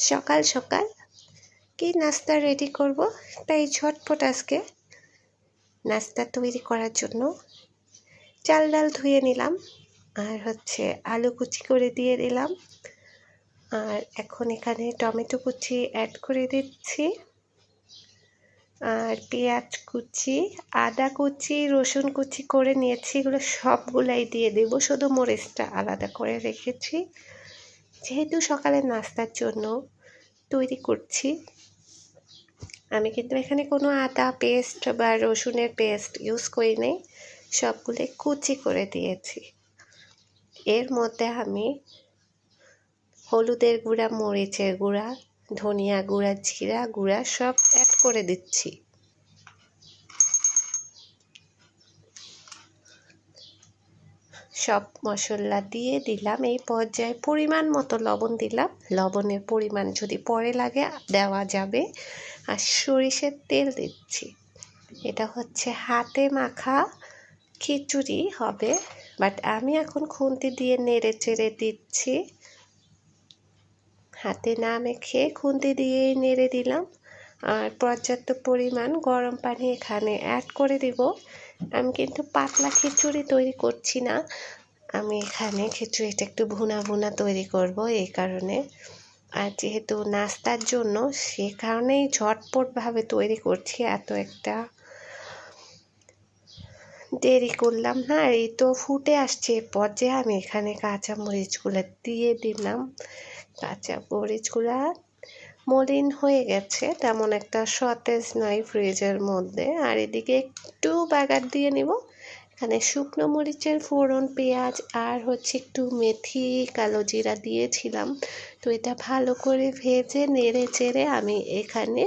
সকাল সকাল কি নাস্তা রেডি করব? তাই ঝটপট আজকে নাস্তা তৈরি করার জন্য চাল ডাল ধুয়ে নিলাম আর হচ্ছে আলু কুচি করে দিয়ে দিলাম। আর এখন এখানে টমেটো কুচি অ্যাড করে দিচ্ছি। আর পেঁয়াজ কুচি, আদা কুচি, রসুন কুচি করে নিয়েছি। এগুলো সবগুলাই দিয়ে দেবো। শুধু মরিচটা আলাদা করে রেখেছি। যেহেতু সকালের নাস্তার জন্য তৈরি করছি, আমি কিন্তু এখানে কোনো আদা পেস্ট বা রসুনের পেস্ট ইউজ করি নাই সবগুলো কুচি করে দিয়েছি। এর মধ্যে আমি হলুদের গুঁড়া, মরিচের গুঁড়া, ধনিয়া গুঁড়া, জিরা গুঁড়া সব অ্যাড করে দিচ্ছি। সব মশলা দিয়ে দিলাম। এই পর্যায়ে পরিমাণ মতো লবণ দিলাম। লবণের পরিমাণ যদি পরে লাগে দেওয়া যাবে। আর সরিষের তেল দিচ্ছি। এটা হচ্ছে হাতে মাখা খিচুড়ি হবে। বাট আমি এখন খুন্তি দিয়ে নেড়ে চেড়ে দিচ্ছি। হাতে না মেখে খুন্তি দিয়েই নেড়ে দিলাম। আর পর্যাপ্ত পরিমাণ গরম পানি এখানে অ্যাড করে দিব। আমি কিন্তু পাতলা খিচুড়ি তৈরি করছি না। আমি এখানে খিচুড়িটা একটু ভুনা ভুনা তৈরি করব এই কারণে। আর যেহেতু নাস্তার জন্য সে কারণেই ঝটপটভাবে তৈরি করছি, এত একটা দেরি করলাম না। এই তো ফুটে আসছে পর্যায়ে আমি এখানে কাঁচা মরিচগুলো দিয়ে দিলাম। কাঁচা মরিচগুলো মলিন হয়ে গেছে, তেমন একটা সতেজ নাই ফ্রিজের মধ্যে। আর এদিকে একটু বাগার দিয়ে নিব। এখানে শুকনো মরিচের ফোড়ন, পেঁয়াজ আর হচ্ছে একটু মেথি, কালো জিরা দিয়েছিলাম। তো এটা ভালো করে ভেজে, নেড়ে চেড়ে আমি এখানে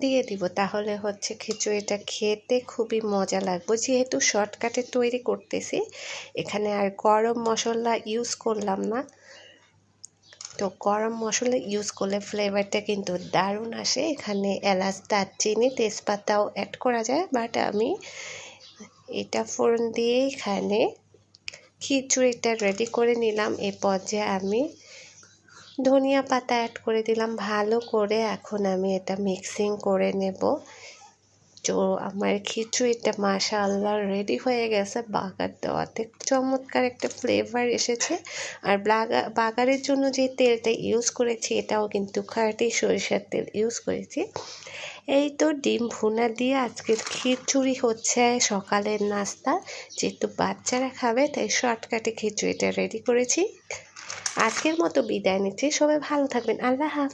দিয়ে দিব। তাহলে হচ্ছে খিচুড়িটা খেতে খুবই মজা লাগবে। যেহেতু শর্টকাটে তৈরি করতেছি, এখানে আর গরম মশলা ইউজ করলাম না। তো গরম মশলা ইউজ করলে ফ্লেভারটা কিন্তু দারুণ আসে। এখানে এলাচ, দারচিনি, তেজপাতাও অ্যাড করা যায়। বাট আমি এটা ফোড়ন দিয়ে এখানে খিচুড়িটা রেডি করে নিলাম। এ পর্যায়ে আমি ধনিয়া পাতা অ্যাড করে দিলাম। ভালো করে এখন আমি এটা মিক্সিং করে নেব। তো আমার খিচুড়িটা মাশা আল্লাহ রেডি হয়ে গেছে। বাগার দেওয়াতে চমৎকার একটা ফ্লেভার এসেছে। আর বাগারের জন্য যে তেলটা ইউজ করেছি, এটাও কিন্তু খাঁটি সরিষার তেল ইউজ করেছি। এই তো ডিম ভুনা দিয়ে আজকের খিচুড়ি হচ্ছে সকালের নাস্তা। যেহেতু বাচ্চারা খাবে, তাই শর্টকাটে খিচুড়িটা রেডি করেছি। আজকের মতো বিদায় নিচ্ছি। সবাই ভালো থাকবেন। আল্লাহ হাফ